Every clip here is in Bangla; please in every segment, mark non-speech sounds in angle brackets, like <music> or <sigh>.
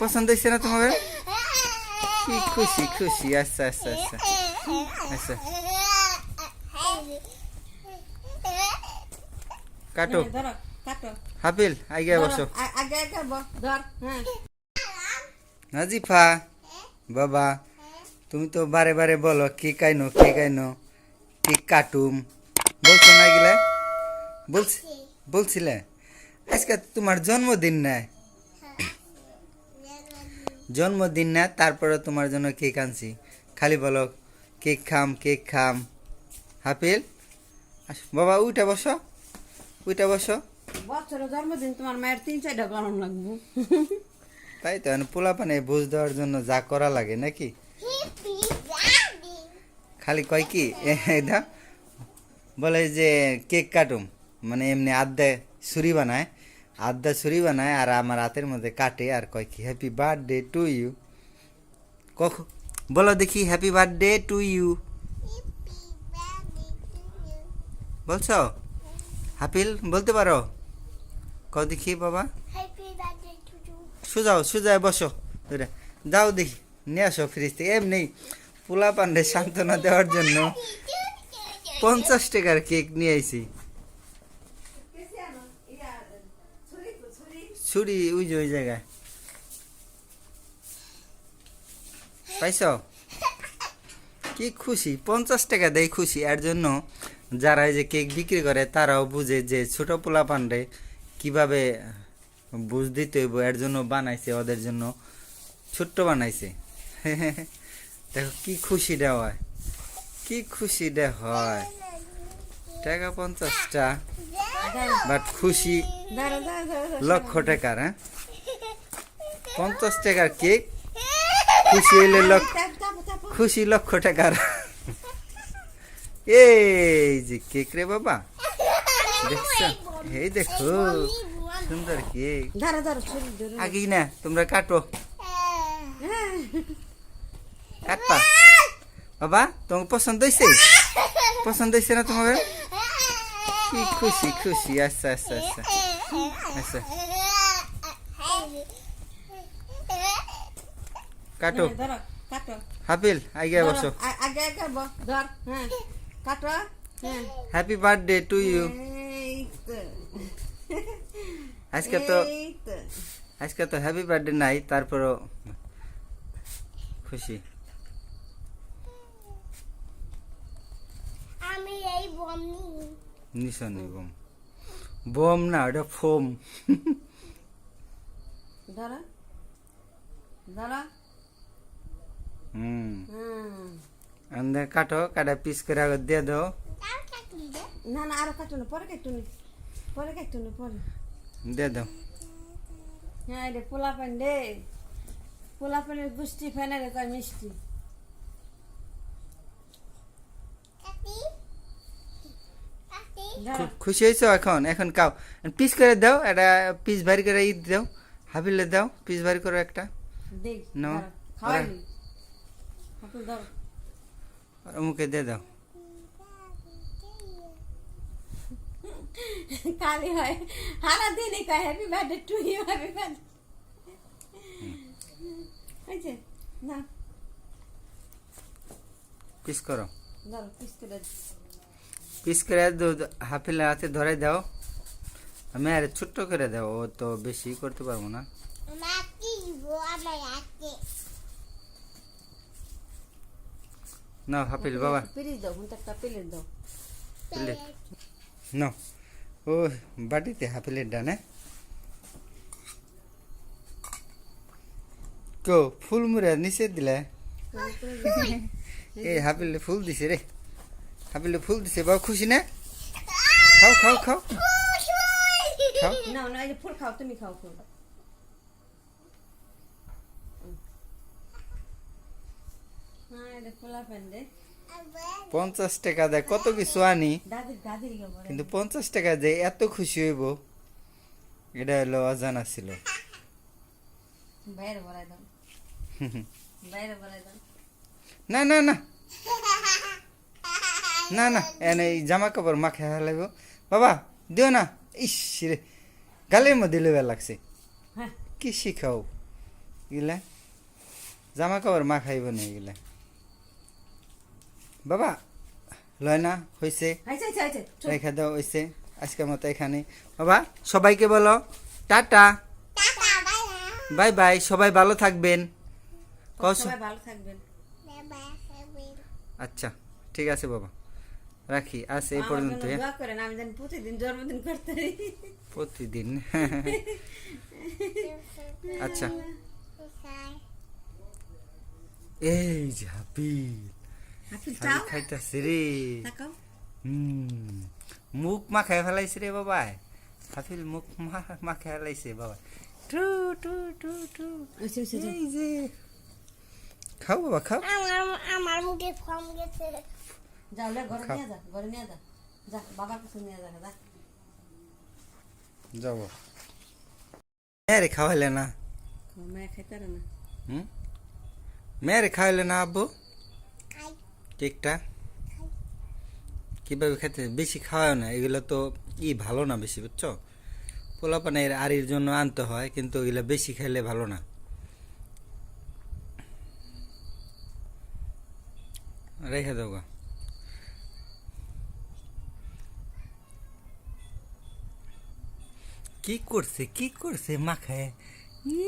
পছন্দ হয়েছে না তোমার কি খুশি খুশি। আচ্ছা আচ্ছা আচ্ছা। আচ্ছা। কাটো। হ্যাঁ, হাফিল আগে বসো। হ্যাঁ। নাজিফা বাবা তুমি তো বারে বারে বলো কি কাইনো কি কাইনো কি কাটুম? বলছো না গিলা বলছি বলছিলে? আজকে তোমার জন্মদিন না জন্মদিন না তারপরে তোমার জন্য কেক আনছি। খালি বলো কেক খাম কেক খাম। হাফিল বাবা উইটা বসো উইটা বসো। বছরের জন্মদিন তোমার মায়ের তিন চারটা গরম লাগবো। তাই তো পোলা পানে বুঝ দেওয়ার জন্য যা করা লাগে নাকি? খালি কয় কি? বলে যে কেক কাটুম মানে এমনি আড্ডা ছুরি বানায়। আড্ডা ছুরি বানায় আর আমার হাতের মধ্যে কাটে আর কয় কি হ্যাপি বার্থডে টু ইউ কখ বলো দেখি হ্যাপি বার্থডে টু ইউ বলছো? হাপিল বলতে পারো? ক দেখি বাবা। সুজাও সুজায় বসো। দাও দেখি নিয়ে আসো ফ্রিজ থেকে। এমনি পোলা পান্ডে সান্ত্বনা দেওয়ার জন্য <laughs> পঞ্চাশ টাকার কেক নিয়ে আইছি। ছুরি, ওই যে ওই জায়গায়। পাইছ? কি খুশি, পঞ্চাশ টাকা দেয় খুশি। এর জন্য যারা এই যে কেক বিক্রি করে, তারাও বুঝে যে ছোট পোলা পান্ডে কীভাবে বুঝ দিতে হইব, এর জন্য বানাইছে, ওদের জন্য ছোট্ট বানাইছে। দেখো কি খুশিটা হয়, কি খুশিটা হয়। টাকা পঞ্চাশটা। বাট খুশি। লক্ষ টাকার হ্যাঁ? পঞ্চাশ টাকার কেক খুশি হইলে লক্ষ। খুশি লক্ষ টাকার। এই যে কেক রে বাবা। দেখছ? এই দেখো সুন্দর কেক। আগেই না তোমরা কাটো। কাটপা বাবা তোমার পছন্দ হয়েছে পছন্দ হয়েছে না তোমার কি খুশি খুশি আচ্ছা আচ্ছা আচ্ছা আচ্ছা কাটো ধরো কাটো। হাফিল আগে বসো। আগে আগে ধর হ্যাঁ। কাটো হ্যাঁ। হ্যাপি বার্থডে টু ইউ আজকে তো আজকে তো হ্যাপি বার্থডে নাই তারপরও খুশি। আমি এই বমি। নিশানি বোম। বোম না ওটা ফোম। ধরো ধরো হুম। আন্দে কাটো কাটা পিস করে আগে দিয়ে দাও। না না আরও কাটো না পরে কাটো না। পরে কাটো না পরে। দিয়ে দাও। হ্যাঁ রে পোলা পান রে। পোলা পানের গুষ্টি ফেনে রে কয় মিষ্টি কাটি কাটি ধরো খুব খুশি হয়েছো এখন এখন খাও পিস করে দাও একটা পিস ভারি করে ঈদ দাও হাবিলে দাও পিস ভারি করে একটা দেই No. ধরো, খাওয়াইলি হাতে ধরো আর মুখে দিয়ে দাও কালি হয় সারা দিনই কয় happy birthday to you happy birthday হয়েছে না পিস করো ধরো পিস করে পিস করে হাফিলে হাতে ধরে দাও। আমি আরে ছোট্ট করে দাও ও তো বেশি করতে পারব না। না হাফিল বাবা। প্লেট না ও বাটিতে হাফিলের ডানে কো ফুল মুড়ে নিচে দিলে? <laughs> এই হাফিলে ফুল দিছে রে। হাফিলে ফুল দিছে বাবা খুশি না? খাও খাও খাও। খাও না না এই ফুল খাও তুমি খাও ফুল। পঞ্চাশ টাকা দেয় কত কিছু আনি? কিন্তু পঞ্চাশ টাকা দেয় এত খুশি হইব। এটা হলো অজানা ছিল। না না না। না না এনে এই জামা কাপড় মা মাখে হালাইব। বাবা দিও না। ইস রে গালের মধ্যে লেবে লাগছে। হ্যাঁ। কি শিখাও? এগুলা জামা কাপড় মা খাইব না এগুলা বাবা লয় না হয়েছে রেখে দাও হয়েছে আজকের মতো এখানে। বাবা সবাইকে বলো টাটা। বাই বাই বাই সবাই ভালো থাকবেন। আচ্ছা ঠিক আছে বাবা। রাখি আজ এই পর্যন্ত করেন আমি জানি প্রতিদিন জন্মদিন করতে প্রতিদিন। আচ্ছা। এই যে হাপিল হাফিজ খালি রে। মুখ মাখায় ফেলাইছে রে বাবাই। হাফিল মুখ মা- মাখায় ফেলাইছে বাবা টু টু টু টু। আচ্ছা আচ্ছা আচ্ছা। এই যে। খাও বাবা খাও। আমার আমার মুখে কম গেছে। যাও ঘরে নিয়ে যা ঘরে নিয়ে যা। যা বাবার কাছে নিয়ে যা যা। যাব মেয়েরে খাওয়াইলে না। মেয়ে খাইতে না। হুম? মেয়েরে খাওয়াইলে না আব্বু? কেকটা? কীভাবে খেতে বেশি খাওয়াও না এগুলো তো ই ভালো না বেশি বুঝছ? পোলাপানের আড়ির জন্য আনতে হয় কিন্তু এগুলো বেশি খেলে ভালো না। রেখে দেবো কি করছে কি করছে মাখায়? ই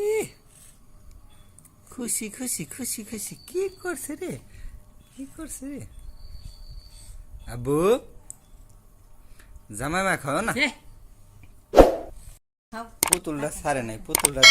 খুশি খুশি খুশি খুশি। কি করছে রে? কি করছে রে? আবু জামাই মাখাও না? পুতুলটা সারে নাই পুতুলটা